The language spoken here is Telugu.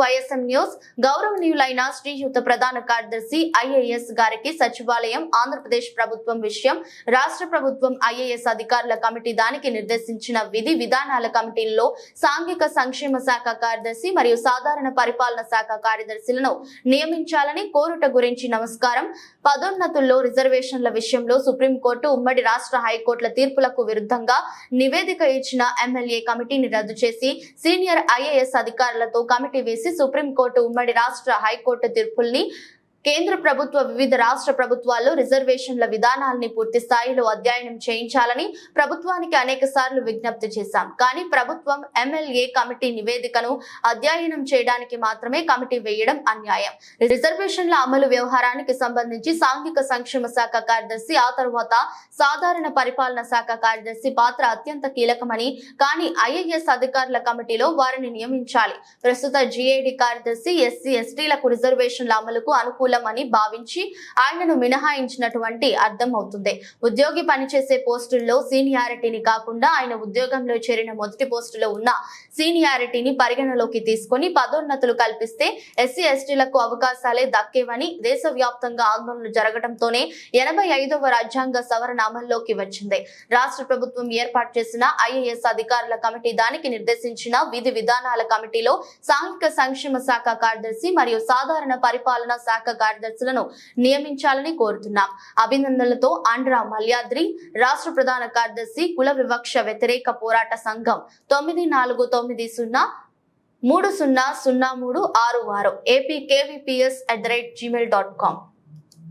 YSM news. గౌరవనీయులైన శ్రీయుత ప్రధాన కార్యదర్శి ఐఏఎస్ గారికి సచివాలయం ఆంధ్రప్రదేశ్ ప్రభుత్వం విషయం రాష్ట్ర ప్రభుత్వం ఐఏఎస్ అధికారుల కమిటీ దానికి నిర్దేశించిన విధి విధానాల కమిటీల్లో సాంఘిక సంక్షేమ శాఖ కార్యదర్శి మరియు సాధారణ పరిపాలన శాఖ కార్యదర్శులను నియమించాలని కోరుట గురించి నమస్కారం. పదోన్నతుల్లో రిజర్వేషన్ల విషయంలో సుప్రీంకోర్టు ఉమ్మడి రాష్ట్ర హైకోర్టుల తీర్పులకు విరుద్ధంగా నివేదిక ఇచ్చిన ఎమ్మెల్యే కమిటీని రద్దు చేసి సీనియర్ ఐఏఎస్ అధికారులతో కమిటీ చేసి సుప్రీంకోర్టు ఉమ్మడి రాష్ట్ర హైకోర్టు తీర్పుల్ని కేంద్ర ప్రభుత్వ వివిధ రాష్ట్ర ప్రభుత్వాల్లో రిజర్వేషన్ల విధానాల్ని పూర్తి స్థాయిలో అధ్యయనం చేయించాలని ప్రభుత్వానికి అనేక సార్లు విజ్ఞప్తి చేశాం. కానీ ప్రభుత్వం ఎమ్మెల్యే కమిటీ నివేదికను అధ్యయనం చేయడానికి మాత్రమే కమిటీ వేయడం అన్యాయం. రిజర్వేషన్ల అమలు వ్యవహారానికి సంబంధించి సాంఘిక సంక్షేమ శాఖ కార్యదర్శి ఆ తర్వాత సాధారణ పరిపాలన శాఖ కార్యదర్శి పాత్ర అత్యంత కీలకమని కానీ ఐఏఎస్ అధికారుల కమిటీలో వారిని నియమించాలి. ప్రస్తుత జిఏడి కార్యదర్శి ఎస్సీ ఎస్టీలకు రిజర్వేషన్ల అమలుకు అనుకూల అనుకూలమని భావించి ఆయనను మినహాయించినటువంటి అర్థం అవుతుంది. ఉద్యోగి పనిచేసే పోస్టుల్లో సీనియారిటీని కాకుండా ఆయన ఉద్యోగంలో చేరిన మొదటి పోస్టులో ఉన్న సీనియారిటీని పరిగణలోకి తీసుకుని పదోన్నతులు కల్పిస్తే ఎస్సీ ఎస్టీలకు అవకాశాలే దక్కేవని దేశవ్యాప్తంగా ఆందోళనలు జరగడంతోనే ఎనభై ఐదవ రాజ్యాంగ సవరణ అమల్లోకి వచ్చింది. రాష్ట్ర ప్రభుత్వం ఏర్పాటు చేసిన ఐఏఎస్ అధికారుల కమిటీ దానికి నిర్దేశించిన విధి విధానాల కమిటీలో సాంఘిక సంక్షేమ శాఖ కార్యదర్శి మరియు సాధారణ పరిపాలన శాఖ కార్యదర్శులను నియమించాలని కోరుతున్నాం. అభినందనలతో ఆంధ్ర మల్యాద్రి రాష్ట్ర ప్రధాన కార్యదర్శి కుల వివక్ష వ్యతిరేక పోరాట సంఘం తొమ్మిది నాలుగు తొమ్మిది సున్నా మూడు సున్నా సున్నా మూడు ఆరు ఆరు. AP KVPS at the rate Gmail dot com